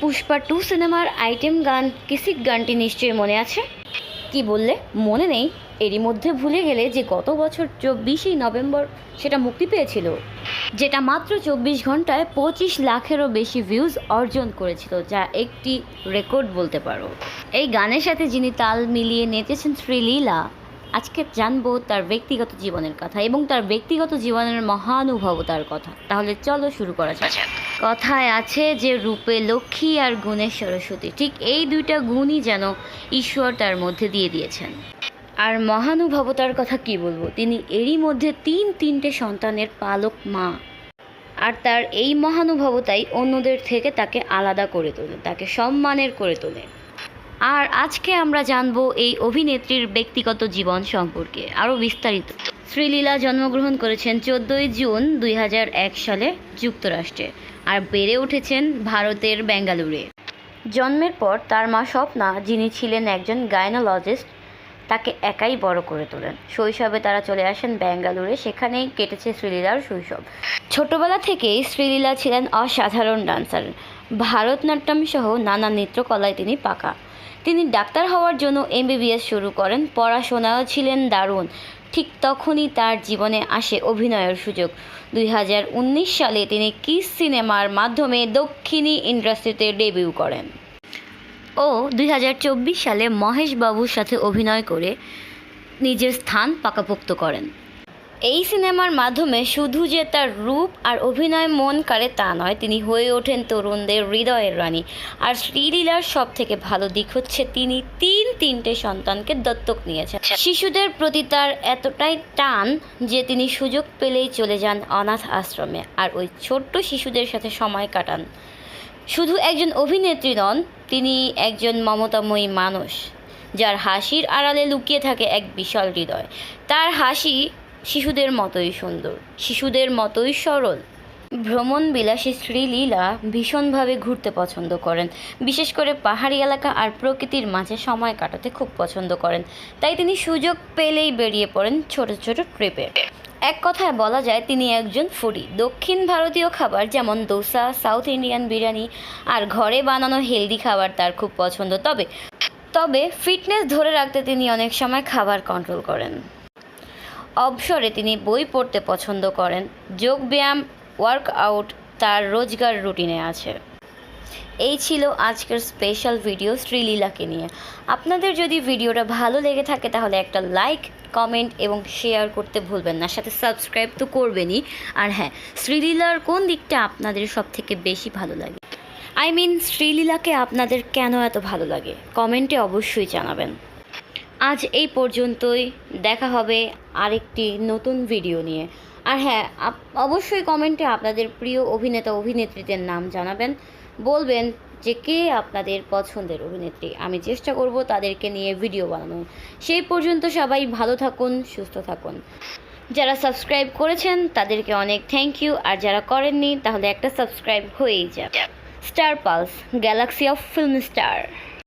Pushpa two সিনেমার item গান কিসিক গানটি নিশ্চয়ই মনে আছে? কি বললে? মনে নেই। এরই মধ্যে ভুলে গেলে যে গত বছর চব্বিশে নভেম্বর সেটা মুক্তি পেয়েছিল। যেটা মাত্র চব্বিশ ঘন্টায় পঁচিশ লাখেরও বেশি ভিউজ অর্জন করেছিল, যা একটি রেকর্ড বলতে পারো। এই গানের সাথে যিনি তাল মিলিয়ে নেচেছেন শ্রীলীলা, আজকে জানব তার ব্যক্তিগত জীবনের কথা এবং তার ব্যক্তিগত জীবনের মহানুভবতার কথা। তাহলে চলো শুরু করা যাক। কথায় আছে যে রূপে লক্ষ্মী আর গুণে সরস্বতী। ঠিক এই দুইটা গুণই যেন ঈশ্বর তার মধ্যে দিয়ে দিয়েছেন। আর মহানুভবতার কথা কি বলব? তিনি এরই মধ্যে তিন তিনটে সন্তানের পালক মা। আর তার এই মহানুভবতাই অন্যদের থেকে তাকে আলাদা করে তোলে, তাকে সম্মানের করে তোলে। আর আজকে আমরা জানব এই অভিনেত্রীর ব্যক্তিগত জীবন সম্পর্কে আরও বিস্তারিত। শ্রীলীলা জন্মগ্রহণ করেছেন চোদ্দোই জুন দুই হাজার এক সালে যুক্তরাষ্ট্রে আর বেড়ে উঠেছেন ভারতের বেঙ্গালুরে জন্মের পর তার মা স্বপ্না, যিনি ছিলেন একজন গাইনোলজিস্ট, তাকে একাই বড় করে তোলেন। শৈশবে তারা চলে আসেন ব্যাঙ্গালোরে সেখানেই কেটেছে শ্রীলীলার শৈশব। ছোটবেলা থেকেই শ্রীলীলা ছিলেন অসাধারণ ডান্সার। ভারতনাট্যম সহ নানা নৃত্যকলায় তিনি পাকা। তিনি ডাক্তার হওয়ার জন্য এমবিবিএস শুরু করেন, পড়াশোনাও ছিলেন দারুণ। ঠিক তখনই তার জীবনে আসে অভিনয়ের সুযোগ। দুই হাজার উনিশ সালে তিনি কিস সিনেমার মাধ্যমে দক্ষিণী ইন্ডাস্ট্রিতে ডেবিউ করেন। ও দুই হাজার চব্বিশ সালে মহেশ বাবুর সাথে অভিনয় করে নিজের স্থান পাকাপোক্ত করেন। এই সিনেমার মাধ্যমে শুধু যে তার রূপ আর অভিনয় মন কাড়ে তা নয় তিনি হয়ে ওঠেন তরুণদের হৃদয়ের রানী। আর শ্রীলীলার সব থেকে ভালো দিক হচ্ছে তিনি তিন তিনটে সন্তানকে দত্তক নিয়েছেন। শিশুদের প্রতি তার এতটাই টান যে তিনি সুযোগ পেলেই চলে যান অনাথ আশ্রমে আর ওই ছোট্ট শিশুদের সাথে সময় কাটান। শুধু একজন অভিনেত্রী নন তিনি একজন মমতাময়ী মানুষ যার হাসির আড়ালে লুকিয়ে থাকে এক বিশাল হৃদয়। তার হাসি শিশুদের মতোই সুন্দর, শিশুদের মতোই সরল। ভ্রমণ বিলাসী শ্রীলীলা ভীষণভাবে ঘুরতে পছন্দ করেন। বিশেষ করে পাহাড়ি এলাকা আর প্রকৃতির মাঝে সময় কাটাতে খুব পছন্দ করেন। তাই তিনি সুযোগ পেলেই বেরিয়ে পড়েন ছোট ছোট ট্রিপে এক কথায় বলা যায়, তিনি একজন ফুডি দক্ষিণ ভারতীয় খাবার যেমন দোসা সাউথ ইন্ডিয়ান বিরিয়ানি আর ঘরে বানানো হেলদি খাবার তার খুব পছন্দ। তবে তবে ফিটনেস ধরে রাখতে তিনি অনেক সময় খাবার কন্ট্রোল করেন। অবসরে তিনি বই পড়তে পছন্দ করেন। যোগব্যায়াম ওয়ার্কআউট তার রোজগার রুটিনে আছে। এই ছিল আজকের স্পেশাল ভিডিও শ্রীলীলাকে নিয়ে। আপনাদের যদি ভিডিওটা ভালো লেগে থাকে তাহলে একটা লাইক কমেন্ট এবং শেয়ার করতে ভুলবেন না। সাথে সাবস্ক্রাইব তো করবেনই। আর হ্যাঁ শ্রীলীলার কোন দিকটা আপনাদের সব থেকে বেশি ভালো লাগে? আই মিন শ্রীলীলাকে আপনাদের কেন এত ভালো লাগে? কমেন্টে অবশ্যই জানাবেন। আজ এই পর্যন্তই। দেখা হবে আরেকটি নতুন ভিডিও নিয়ে। আর হ্যাঁ অবশ্যই কমেন্টে আপনাদের প্রিয় অভিনেতা, অভিনেত্রীদের নাম জানাবেন। বলবেন যে কে আপনাদের পছন্দের অভিনেত্রী। আমি চেষ্টা করব তাদেরকে নিয়ে ভিডিও বানানো সেই পর্যন্ত সবাই ভালো থাকুন, সুস্থ থাকুন। যারা সাবস্ক্রাইব করেছেন, তাদেরকে অনেক থ্যাংক ইউ আর যারা করেননি, তাহলে একটা সাবস্ক্রাইব হয়েই যাবে। Star pulse galaxy of film star